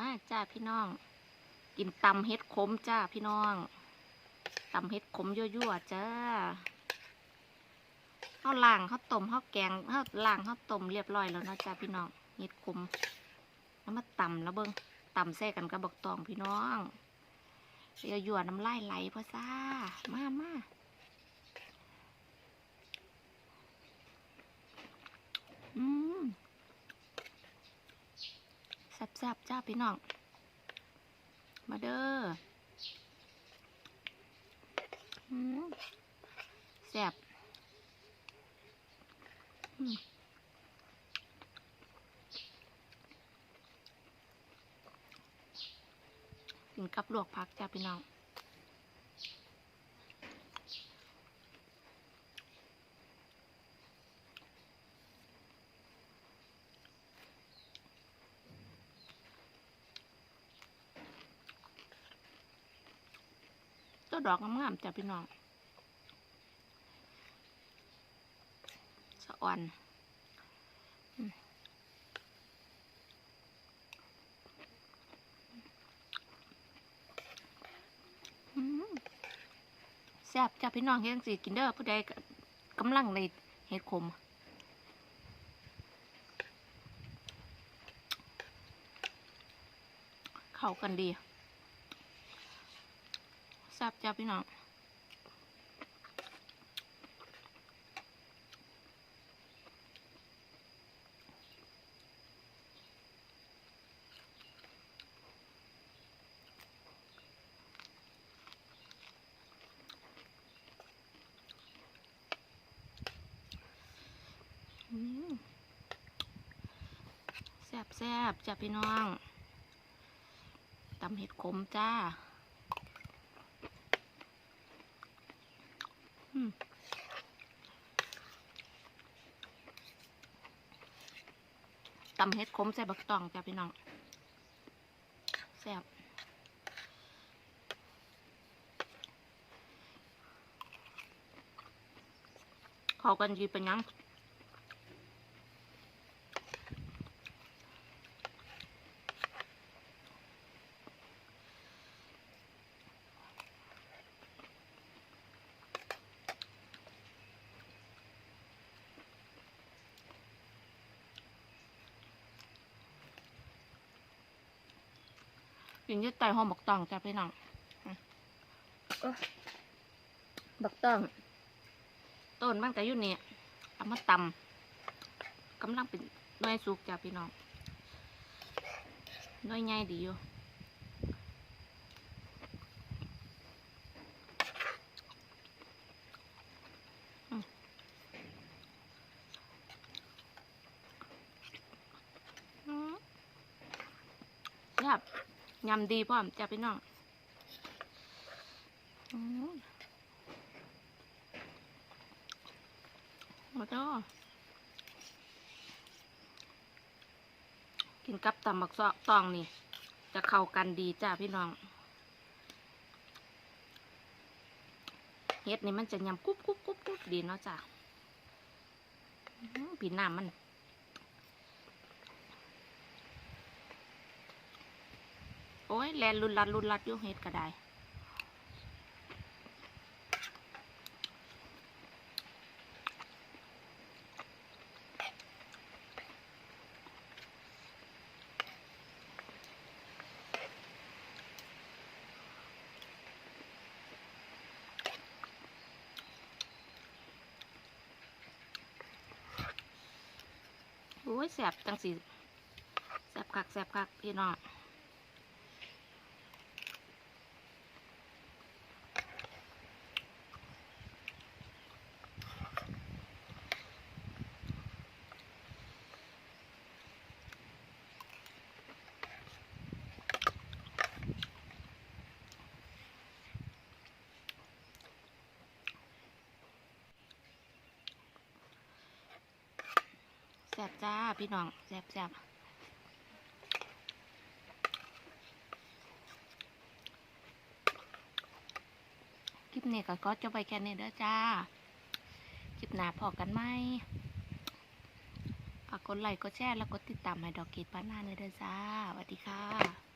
มาจ้าพี่น้อง กินตำเฮ็ดขมจ้าพี่น้องตำเฮ็ดขมยั่วๆจ้าเขาวล่างเขาวต้มเขาวแกงเขาวล่างเขาวต้มเรียบร้อยแล้วนะจ้าพี่น้องเฮ็ดขมแล้วมาตำแล้วเบิ้งตำแซ่กันกับบักตองพี่น้องเรียวยั่วน้ำลายไหลพ่อซ่ามามาอืม แซ่บจ้าพี่น้อง มาเด้อแซ่บอินกับลวกผักจ้าพี่น้อง ดอกงามๆจ้ะพี่น้องสะอ่อนแซ่บจ้ะพี่น้องเฮ็ดจังสิกินเด้อผู้ใดก็กำลังในเฮ็ดขมเข้ากันดี แซ่บจ้าพี่น้องแซ่บแซ่บจ้าพี่น้องตำเห็ดขมจ้า อืม ตำเฮ็ดขมใส่บักตองจ้ะพี่น้องแซ่บเขากันดีเป็นยัง กินอยึดไตหอมบักตองจ้ะพี่น้องอืมเอ้อบักตอง ต้นมันก็อยู่นี่เอามาตำกำลังเป็นหน้อยสุกจ้ะพี่น้องหน้อยใหญ่ดีอยู่อืมอืมแซ่บ ยำดีพร้อมจ้ะพี่น้องอืมาจ้ากินกับตำบักซอตองนี่ จะเข้ากันดีจ้าพี่น้องเฮ็ดนี่มันจะยำกรุบกรุบกรุบกรุบดีเนาะจ้ะอื้อหือปีน้ำมัน โอ้ยแลนรุนรัดรุนรัดอยู่เฮ็ดก็ได้โอ้ยแสบจังสีแสบคักแสบคักพี่น้อง ซ่บจ้าพี่น้องแซ่บแซ่บคลิปนี้ก็ก็จะไปแค่นี้เด้อจ้า คลิปหน้าพอกันไหมฝากกดไลค์กดแชร์แล้วกดติดตามให้ดอกเกดป้าหน้าเลยเด้อจ้าสวัสดีค่ะ